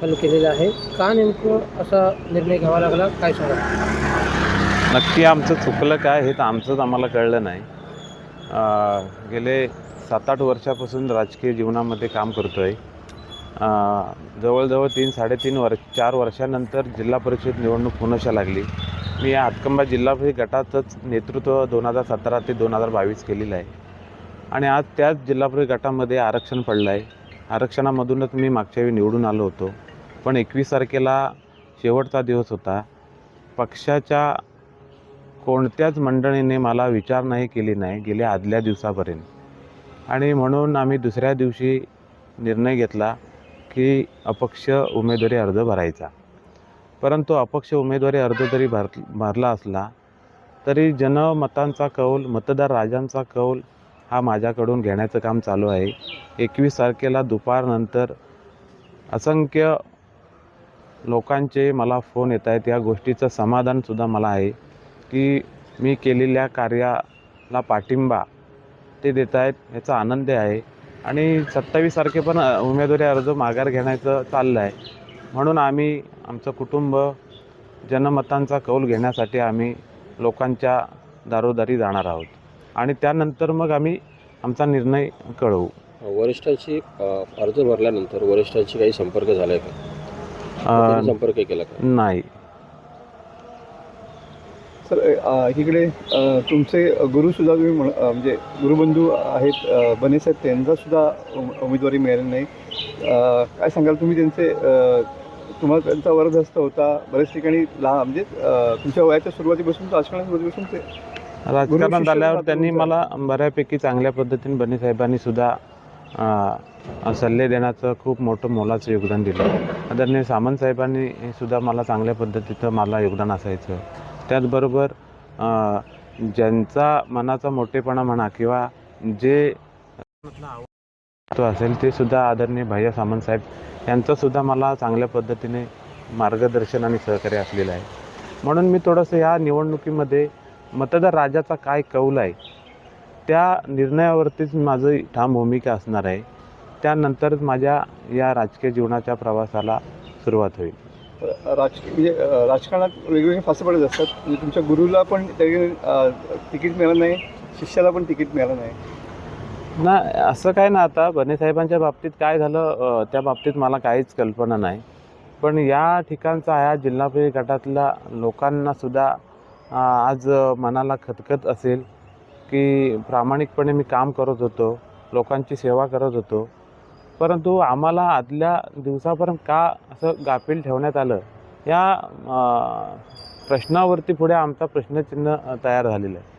दाखल केलेला आहे. का नेमकं असा निर्णय घ्यावा लागला? काय सांगा? नक्की आमचं चुकलं काय हे तर आमचंच आम्हाला कळलं नाही. अं, गेले सात आठ वर्षापासून राजकीय जीवनामध्ये काम करतो आहे जवळजवळ तीन साडेतीन वर्ष चार वर्षानंतर जिल्हा परिषद निवडणूक पुनशा लागली. मी या हातकंबा जिल्हा परिषद गटाचंच नेतृत्व दोन हजार सतरा ते दोन हजार बावीस केलेलं आहे. आणि आज त्याच जिल्हा परिषद गटामध्ये आरक्षण पडलं आहे आरक्षणामधूनच मी मागच्या वेळी निवडून आलो होतो. पण एकवीस तारखेला शेवटचा दिवस होता. पक्षाच्या कोणत्याच मंडळीने मला विचार नाही केली नाही गेल्या आदल्या दिवसापर्यंत. आणि म्हणून आम्ही दुसऱ्या दिवशी निर्णय घेतला की अपक्ष उमेदवारी अर्ज भरायचा. परंतु अपक्ष उमेदवारी अर्ज जरी भर भरला असला तरी जनमतांचा कौल मतदार राजांचा कौल हा माझ्याकडून घेण्याचं काम चालू आहे. एकवीस तारखेला दुपारनंतर असंख्य लोकांचे मला फोन येत आहेत. या गोष्टीचं समाधानसुद्धा मला आहे की मी केलेल्या कार्याला पाठिंबा ते देत आहेत याचा आनंद आहे. आणि सत्तावीस तारखेपण उमेदवारी अर्ज माघार घेण्याचं चाललं आहे. म्हणून आम्ही आमचं कुटुंब जनमतांचा कौल घेण्यासाठी आम्ही लोकांच्या दारोदारी जाणार आहोत. आणि त्यानंतर मग आम्ही आमचा निर्णय कळवू. वरिष्ठांशी अर्ज भरल्यानंतर वरिष्ठांशी काही संपर्क झालाय का? अं, त्यांनी संपर्क केला का? नाही. सर अ, इकडे अ, तुमचे गुरुसुद्धा तुम्ही म्हण अ, म्हणजे गुरुबंधू आहेत अ, बने साहेब त्यांचा सुद्धा उम- उमेदवारी मिळाली नाही. अ, काय सांगाल तुम्ही त्यांचे अ, तुम्हाला त्यांचा वरदहस्त होता बऱ्याच ठिकाणी लहान म्हणजे अ, तुमच्या वयाच्या सुरुवातीपासून राजकारणाच्या सुरुवातीपासून ते राजकारणात शिष्य आल्यावर त्यांनी. मला बऱ्यापैकी चांगल्या पद्धतीने बने साहेबांनी सुद्धा सल्ले देण्याचं खूप मोठं मोलाचं योगदान दिलं. आदरणीय सामंतसाहेबांनी सुद्धा मला चांगल्या पद्धतीचं मला योगदान असायचं. त्याचबरोबर ज्यांचा मनाचा मोठेपणा म्हणा किंवा जे तो असेल ते सुद्धा आदरणीय भैया सामंत साहेब मला चांगल्या पद्धतीने मार्गदर्शन आणि सहकार्य असलेलं आहे. म्हणून मी थोडंसं या निवडणुकीमध्ये मतदार राजाचा काय कौल आहे त्या निर्णयावरतीच माझं ठाम भूमिका असणार आहे. त्यानंतरच माझ्या या राजकीय जीवनाच्या प्रवासाला सुरुवात होईल. राजकीय म्हणजे राजकारणात वेगवेगळे फासे पडत असतात. म्हणजे तुमच्या गुरुला पण तिकीट मिळालं नाही शिष्याला पण तिकीट मिळालं नाही. ना असं काय ना आता बने साहेबांच्या बाबतीत काय झालं त्या बाबतीत मला काहीच कल्पना नाही. पण या ठिकाणचा या जिल्हा परिषद गटातल्या लोकांना सुद्धा अ, आज मनाला खतखत असेल. की प्रामाणिकपणे मी काम करत होतो लोकांची सेवा करत होतो. परंतु आम्हाला आदल्या दिवसापर्यंत का असं गाफील ठेवण्यात आलं? या प्रश्नावरती पुढे आमचा प्रश्नचिन्ह तयार झालेलं आहे.